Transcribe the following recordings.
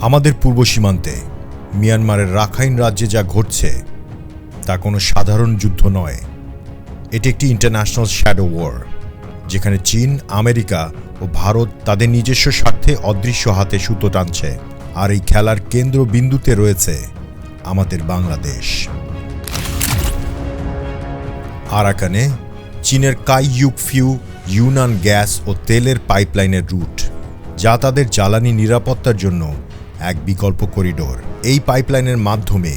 আমাদের পূর্ব সীমান্তে। মিয়ানমারের রাখাইন রাজ্যে যা ঘটছে, তা কোনো সাধারণ যুদ্ধ নয়। এটি একটি ইন্টারন্যাশনাল শ্যাডো ওয়ার যেখানে চীন, আমেরিকা ও ভারত তাদের নিজস্ব স্বার্থে অদৃশ্য হাতে সুতো টানছে। আর এই খেলার কেন্দ্রবিন্দুতে রয়েছে আমাদের বাংলাদেশ। আরাকানে চীনের কাইয়ুক ফিউ ইউনান গ্যাস ও তেলের পাইপলাইনের রুট, যা তাদের জ্বালানি নিরাপত্তার জন্য এক বিকল্প করিডোর। এই পাইপলাইনের মাধ্যমে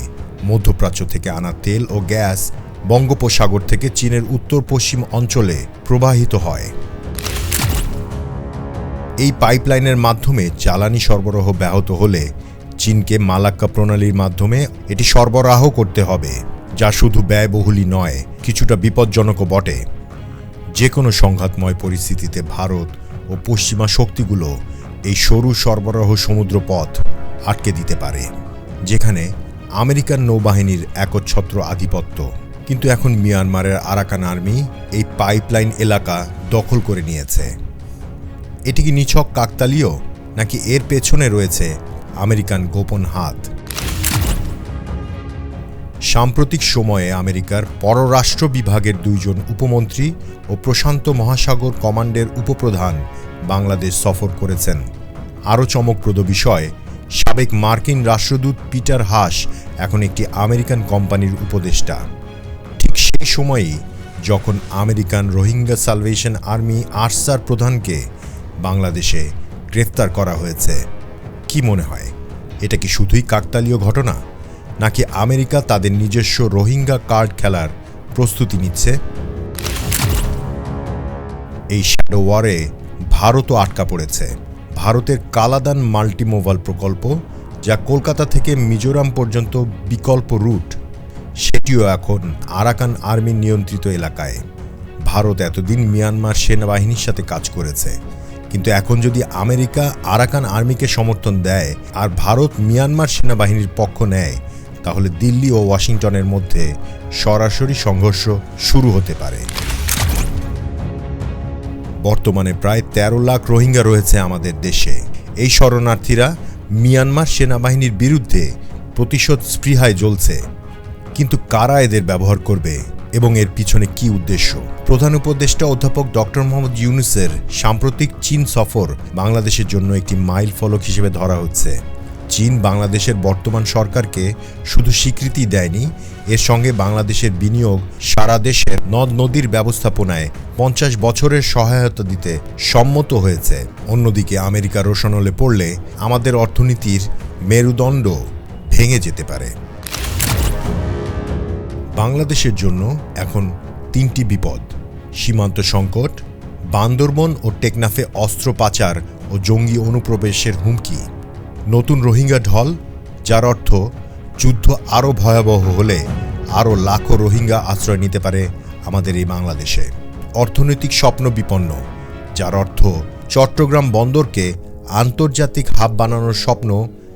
মধ্যপ্রাচ্য থেকে আনা তেল ও গ্যাস বঙ্গোপসাগর থেকে চীনের উত্তর পশ্চিম অঞ্চলে প্রবাহিত হয়। এই পাইপলাইনের মাধ্যমে জ্বালানি সরবরাহ ব্যাহত হলে চীনকে মালাক্কা প্রণালীর মাধ্যমে এটি সরবরাহ করতে হবে, যা শুধু ব্যয়বহুলই নয়, কিছুটা বিপজ্জনকও বটে। যে কোনো সংঘাতময় পরিস্থিতিতে ভারত ও পশ্চিমা শক্তিগুলো এই সরু সরবরাহ সমুদ্র পথ আটকে দিতে পারে, যেখানে আমেরিকান নৌবাহিনীর একচ্ছত্র আধিপত্য। কিন্তু এখন মিয়ানমারের আরাকান আর্মি এই পাইপলাইন এলাকা দখল করে নিয়েছে। এটি কি নিছক কাকতালীয়, নাকি এর পেছনে রয়েছে আমেরিকান গোপন হাত? সাম্প্রতিক সময়ে আমেরিকার পররাষ্ট্র বিভাগের দুইজন উপমন্ত্রী ও প্রশান্ত মহাসাগর কমান্ডের উপপ্রধান বাংলাদেশ সফর করেছেন। আরও চমকপ্রদ বিষয় সাবেক মার্কিন রাষ্ট্রদূত পিটার হাস এখন একটি আমেরিকান কোম্পানির উপদেষ্টা। ঠিক সেই সময়েই যখন আমেরিকান রোহিঙ্গা সালভেশন আর্মি আরসার প্রধানকে বাংলাদেশে গ্রেফতার করা হয়েছে, কি মনে হয়? এটা কি শুধুই কাকতালীয় ঘটনা? নাকি আমেরিকা তাদের নিজস্ব রোহিঙ্গা কার্ড খেলার প্রস্তুতি নিচ্ছে? এই শ্যাডো ওয়ারে ভারতও আটকা পড়েছে। ভারতের কালাদান মাল্টিমোবাল প্রকল্প, যা কলকাতা থেকে মিজোরাম পর্যন্ত বিকল্প রুট, সেটিও এখন আরাকান আর্মি নিয়ন্ত্রিত এলাকায়। ভারত এতদিন মিয়ানমার সেনাবাহিনীর সাথে কাজ করেছে, কিন্তু এখন যদি আমেরিকা আরাকান আর্মিকে সমর্থন দেয় আর ভারত মিয়ানমার সেনাবাহিনীর পক্ষ নেয়, তাহলে দিল্লি ও ওয়াশিংটনের মধ্যে সরাসরি সংঘর্ষ শুরু হতে পারে। বর্তমানে প্রায় ১৩ লাখ রোহিঙ্গা রয়েছে আমাদের দেশে। এই শরণার্থীরা মিয়ানমার সেনাবাহিনীর বিরুদ্ধে প্রতিশোধ স্পৃহায় জ্বলছে। কিন্তু কারা এদের ব্যবহার করবে এবং এর পিছনে কি উদ্দেশ্য? প্রধান উপদেষ্টা অধ্যাপক ডক্টর মোহাম্মদ ইউনুসের সাম্প্রতিক চীন সফর বাংলাদেশের জন্য একটি মাইল ফলক হিসেবে ধরা হচ্ছে। চীন বাংলাদেশের বর্তমান সরকারকে শুধু স্বীকৃতি দেয়নি, এর সঙ্গে বাংলাদেশের বিনিয়োগ সারা দেশের নদ নদীর ব্যবস্থাপনায় পঞ্চাশ বছরের সহায়তা দিতে সম্মত হয়েছে। অন্যদিকে আমেরিকা রোশনলে পড়লে আমাদের অর্থনীতির মেরুদণ্ড ভেঙে যেতে পারে। বাংলাদেশের জন্য এখন তিনটি বিপদ, সীমান্ত সংকট, বান্দরবন ও টেকনাফে অস্ত্র পাচার ও জঙ্গি অনুপ্রবেশের হুমকি। নতুন রোহিঙ্গা ঢল, যার অর্থ যুদ্ধ আরও ভয়াবহ হলে আরও লাখো রোহিঙ্গা আশ্রয় নিতে পারে আমাদের এই বাংলাদেশে। অর্থনৈতিক স্বপ্ন বিপন্ন, যার অর্থ চট্টগ্রাম বন্দরকে আন্তর্জাতিক হাব বানানোর স্বপ্ন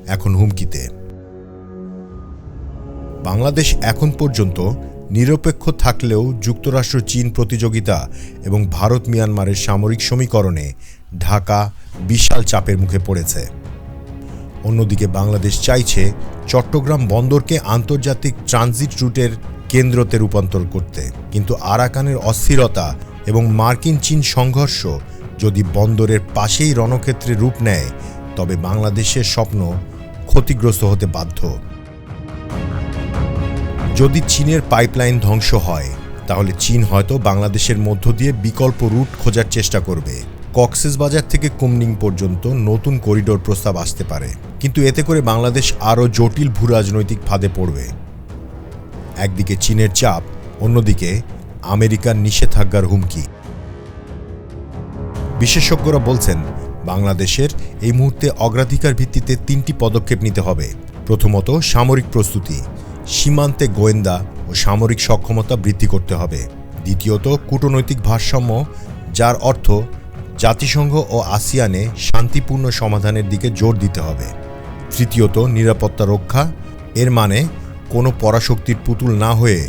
এখন হুমকিতে। বাংলাদেশ এখন পর্যন্ত নিরপেক্ষ থাকলেও যুক্তরাষ্ট্র চীন প্রতিযোগিতা এবং ভারত মিয়ানমারের সামরিক সমীকরণে ঢাকা বিশাল চাপের মুখে পড়েছে। অন্যদিকে বাংলাদেশ চাইছে চট্টগ্রাম বন্দরকে আন্তর্জাতিক ট্রানজিট রুটের কেন্দ্রতে রূপান্তর করতে। কিন্তু আরাকানের অস্থিরতা এবং মার্কিন চীন সংঘর্ষ যদি বন্দরের পাশেই রণক্ষেত্রে রূপ নেয়, তবে বাংলাদেশের স্বপ্ন ক্ষতিগ্রস্ত হতে বাধ্য। যদি চীনের পাইপলাইন ধ্বংস হয়, তাহলে চীন হয়তো বাংলাদেশের মধ্য দিয়ে বিকল্প রুট খোঁজার চেষ্টা করবে। কক্সেস বাজার থেকে কুমনিং পর্যন্ত নতুন করিডোর প্রস্তাব আসতে পারে। কিন্তু এতে করে বাংলাদেশ আরও জটিল ভূরাজনৈতিক ফাঁদে পড়বে। একদিকে চীনের চাপ, অন্যদিকে আমেরিকার নিষেধাজ্ঞার হুমকি। বিশেষজ্ঞরা বলছেন, বাংলাদেশের এই মুহূর্তে অগ্রাধিকার ভিত্তিতে তিনটি পদক্ষেপ নিতে হবে। প্রথমত, সামরিক প্রস্তুতি। সীমান্তে গোয়েন্দা ও সামরিক সক্ষমতা বৃদ্ধি করতে হবে। দ্বিতীয়ত, কূটনৈতিক ভারসাম্য, যার অর্থ জাতিসংঘ ও আসিয়ানে শান্তিপূর্ণ সমাধানের দিকে জোর দিতে হবে। তৃতীয়ত, নিরাপত্তা রক্ষা। এর মানে কোনো পরাশক্তির পুতুল না হয়ে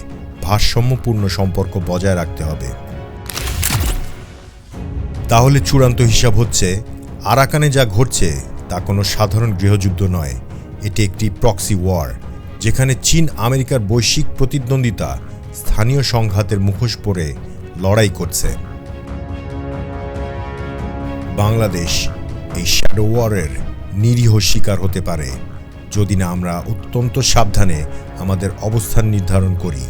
ভারসাম্যপূর্ণ সম্পর্ক বজায় রাখতে হবে। তাহলে চূড়ান্ত হিসাব হচ্ছে, আরাকানে যা ঘটছে, তা কোনো সাধারণ গৃহযুদ্ধ নয়। এটি একটি প্রক্সি ওয়ার যেখানে চীন আমেরিকার বৈশ্বিক প্রতিদ্বন্দ্বিতা স্থানীয় সংঘাতের মুখোশ পরে লড়াই করছে। বাংলাদেশ এই শ্যাডো ওয়ারের নিরীহ শিকার হতে পারে। যদি না আমরা অত্যন্ত সাবধানে আমাদের অবস্থান নির্ধারণ করি।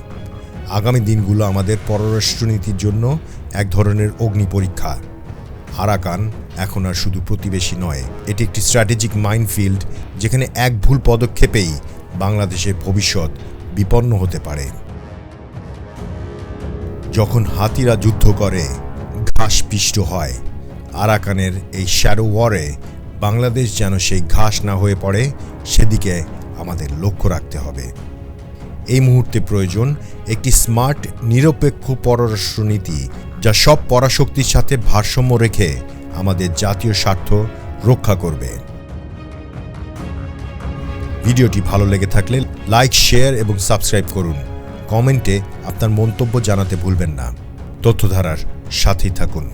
আগামী দিনগুলো আমাদের পররাষ্ট্রনীতির জন্য এক ধরনের অগ্নি পরীক্ষা। আরাকান এখন আর শুধু প্রতিবেশী নয়, এটি একটি স্ট্র্যাটেজিক মাইনফিল্ড যেখানে এক ভুল পদক্ষেপেই বাংলাদেশের ভবিষ্যৎ বিপন্ন হতে পারে। যখন হাতিরা যুদ্ধ করে, ঘাস পিষ্ট হয় আরাকানের এই শ্যাডো ওয়ারে বাংলাদেশ যেন সেই ঘাস না হয়ে পড়ে, সেদিকে আমাদের লক্ষ্য রাখতে হবে। এই মুহূর্তে প্রয়োজন একটি স্মার্ট, নিরপেক্ষ পররাষ্ট্রনীতি যা সব পরাশক্তির সাথে ভারসাম্য রেখে আমাদের জাতীয় স্বার্থ রক্ষা করবে। ভিডিওটি ভালো লেগে থাকলে লাইক, শেয়ার এবং সাবস্ক্রাইব করুন। কমেন্টে আপনার মন্তব্য জানাতে ভুলবেন না। তথ্যধারার সাথেই থাকুন।